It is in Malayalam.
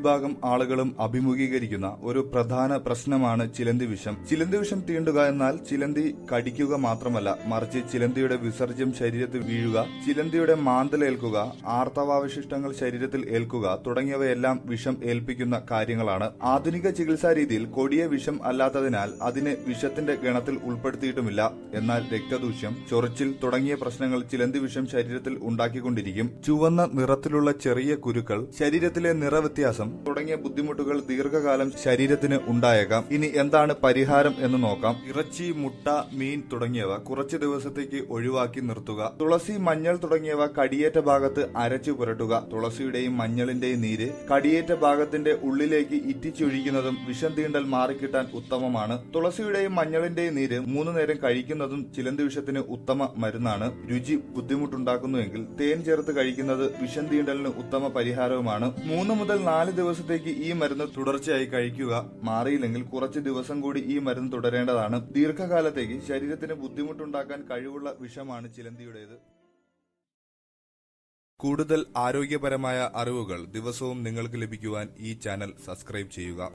ഭൂരിഭാഗം ആളുകളും അഭിമുഖീകരിക്കുന്ന ഒരു പ്രധാന പ്രശ്നമാണ് ചിലന്തി വിഷം. ചിലന്തി വിഷം തീണ്ടുക എന്നാൽ ചിലന്തി കടിക്കുക മാത്രമല്ല മറിച്ച് ചിലന്തിയുടെ വിസർജ്യം ശരീരത്തിൽ വീഴുക ചിലന്തിയുടെ മാന്തലേൽക്കുക ആർത്തവാവശിഷ്ടങ്ങൾ ശരീരത്തിൽ ഏൽക്കുക തുടങ്ങിയവയെല്ലാം വിഷം ഏൽപ്പിക്കുന്ന കാര്യങ്ങളാണ്. ആധുനിക ചികിത്സാ രീതിയിൽ കൊടിയ വിഷം അല്ലാത്തതിനാൽ അതിനെ വിഷത്തിന്റെ ഗണത്തിൽ ഉൾപ്പെടുത്തിയിട്ടുമില്ല. എന്നാൽ രക്തദൂഷ്യം ചൊറിച്ചിൽ തുടങ്ങിയ പ്രശ്നങ്ങൾ ചിലന്തി വിഷം ശരീരത്തിൽ ഉണ്ടാക്കിക്കൊണ്ടിരിക്കും. ചുവന്ന നിറത്തിലുള്ള ചെറിയ കുരുക്കൾ ശരീരത്തിലെ നിറവ്യത്യാസം തുടങ്ങിയ ബുദ്ധിമുട്ടുകൾ ദീർഘകാലം ശരീരത്തിന് ഉണ്ടായേക്കാം. ഇനി എന്താണ് പരിഹാരം എന്ന് നോക്കാം. ഇറച്ചി മുട്ട മീൻ തുടങ്ങിയവ കുറച്ചു ദിവസത്തേക്ക് ഒഴിവാക്കി നിർത്തുക. തുളസി മഞ്ഞൾ തുടങ്ങിയവ കടിയേറ്റ ഭാഗത്ത് അരച്ചു പുരട്ടുക. തുളസിയുടെയും മഞ്ഞളിന്റെയും നീര് കടിയേറ്റ ഭാഗത്തിന്റെ ഉള്ളിലേക്ക് ഇറ്റിച്ചൊഴിക്കുന്നതും വിഷം തീണ്ടൽ മാറിക്കിട്ടാൻ ഉത്തമമാണ്. തുളസിയുടെയും മഞ്ഞളിന്റെയും നീര് മൂന്നു നേരം കഴിക്കുന്നതും ചിലന്തി വിഷത്തിന് ഉത്തമ മരുന്നാണ്. രുചി ബുദ്ധിമുട്ടുണ്ടാക്കുന്നുവെങ്കിൽ തേൻ ചേർത്ത് കഴിക്കുന്നത് വിഷം തീണ്ടലിന് ഉത്തമ പരിഹാരവുമാണ്. മൂന്ന് മുതൽ നാല് ദിവസത്തേക്ക് ഈ മരുന്ന് തുടർച്ചയായി കഴിക്കുക മാറിയില്ലെങ്കിൽ കുറച്ച് ദിവസം കൂടി ഈ മരുന്ന് തുടരേണ്ടതാണ്. ദീർഘകാലത്തേക്ക് ശരീരത്തിന് ബുദ്ധിമുട്ടുണ്ടാക്കാൻ കഴിവുള്ള വിഷമാണ് ചിലന്തിയുടേത്. കൂടുതൽ ആരോഗ്യപരമായ അറിവുകൾ ദിവസവും നിങ്ങൾക്ക് ലഭിക്കുവാൻ ഈ ചാനൽ സബ്സ്ക്രൈബ് ചെയ്യുക.